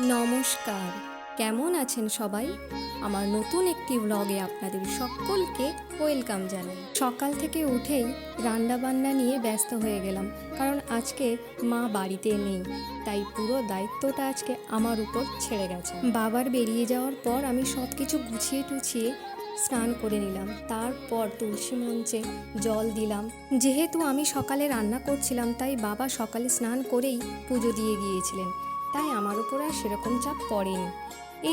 নমস্কার। কেমন আছেন সবাই? আমার নতুন একটি ব্লগে আপনাদের সকলকে ওয়েলকাম জানাই। সকাল থেকে উঠেই রান্নাবান্না নিয়ে ব্যস্ত হয়ে গেলাম, কারণ আজকে মা বাড়িতে নেই, তাই পুরো দায়িত্বটা আজকে আমার উপর ছেড়ে গেছে। বাবার বেরিয়ে যাওয়ার পর আমি সব কিছু গুছিয়ে টুছিয়ে স্নান করে নিলাম। তারপর তুলসী মঞ্চে জল দিলাম। যেহেতু আমি সকালে রান্না করছিলাম, তাই বাবা সকালে স্নান করেই পুজো দিয়ে গিয়েছিলেন। তাই আমার উপর আর সেরকম চাপ পড়েনি।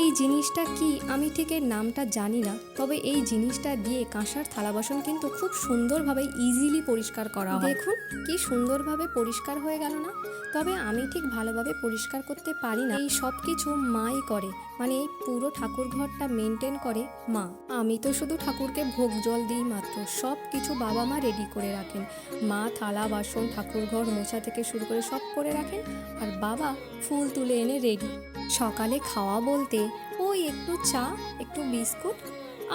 এই জিনিসটা কি আমি ঠিক এর নামটা জানি না, তবে এই জিনিসটা দিয়ে কাঁসার থালা বাসন কিন্তু খুব সুন্দরভাবে ইজিলি পরিষ্কার করা হয়। দেখুন, কি সুন্দরভাবে পরিষ্কার হয়ে গেল না? তবে আমি ঠিক ভালোভাবে পরিষ্কার করতে পারি না। এই সব কিছু মাই করে। মানে এই পুরো ঠাকুর ঘরটা মেনটেন করে মা। আমি তো শুধু ঠাকুরকে ভোগ জল দিই মাত্র, সব কিছু বাবা মা রেডি করে রাখেন। মা থালা, বাসন, ঠাকুর ঘর, মোছা থেকে শুরু করে সব করে রাখেন আর বাবা ফুল তুলে এনে রেডি সকালে খাওয়া বলতে, ওই একটু চা, একটু বিস্কুট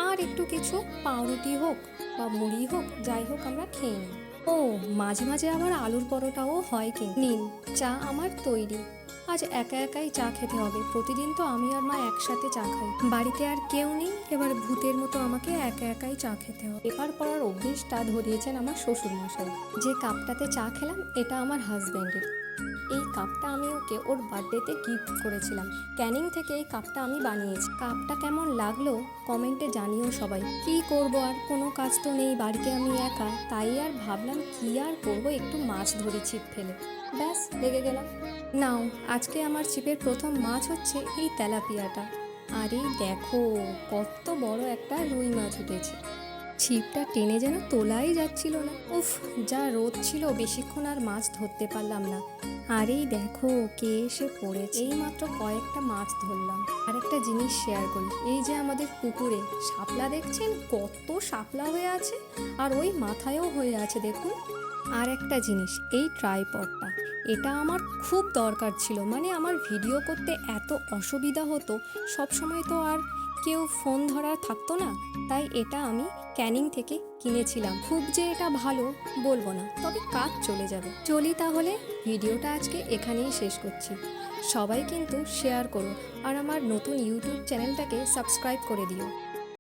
আর একটু কিছু পাউরুটি হোক বা মুড়ি হোক, যাই হোক আমরা খেয়ে নিই। ও, মাঝে মাঝে আবার আলুর পরোটাও হয় কি নিন, চা আমার তৈরি। আজ একা একাই চা খেতে হবে। প্রতিদিন তো আমি আর মা একসাথে চা খাই। বাড়িতে আর কেউ নেই, এবার ভূতের মতো আমাকে একা একাই চা খেতে হবে। এবার পড়ার অভ্যেসটা ধরিয়েছেন আমার শ্বশুরমশাই। যে কাপটাতে চা খেলাম, এটা আমার হাজব্যান্ডের এই কাপটা আমি ওকে ওর বার্থডেতে গিফট করেছিলাম। ক্যানিং থেকে এই কাপটা আমি বানিয়েছি। কাপটা কেমন লাগল কমেন্টে জানিও সবাই। কি করব আর? কোনো কাজ তো নেই, বাড়িতে আমি একা। তাই আর ভাবলাম কি আর করব? একটু মাছ ধরি ছিপ ফেলে। ব্যাস, লেগে গেলাম। নাও, আজকে আমার ছিপের প্রথম মাছ হচ্ছে এই তেলাপিয়াটা। আরে দেখো, কত বড় একটা রুই মাছ উঠেছে। ছিপটা টেনে যেন তোলাই যাচ্ছিল না। উফ, যা রোদ ছিল, বেশিক্ষণ আর মাছ ধরতে পারলাম না। আর এই দেখো কে এসে পড়েছে। এই মাত্র কয়েকটা মাছ ধরলাম। আর একটা জিনিস শেয়ার করি। এই যে আমাদের পুকুরে, শাপলা দেখছেন? কত শাপলা হয়ে আছে। আর ওই মাথায়ও হয়ে আছে, দেখুন। আর একটা জিনিস, এই ট্রাইপডটা এটা আমার খুব দরকার ছিল। মানে আমার ভিডিও করতে এত অসুবিধা হতো সব সময় তো আর কেউ ফোন ধরার থাকতো না। তাই এটা আমি ক্যানিং থেকে কিনেছিলাম। খুব যে এটা ভালো বলব না, তবে কাজ চলে যাবে। চলি তাহলে, ভিডিওটা আজকে এখানেই শেষ করছি। সবাই কিন্তু শেয়ার করো, আর আমার নতুন ইউটিউব চ্যানেলটাকে সাবস্ক্রাইব করে দিও।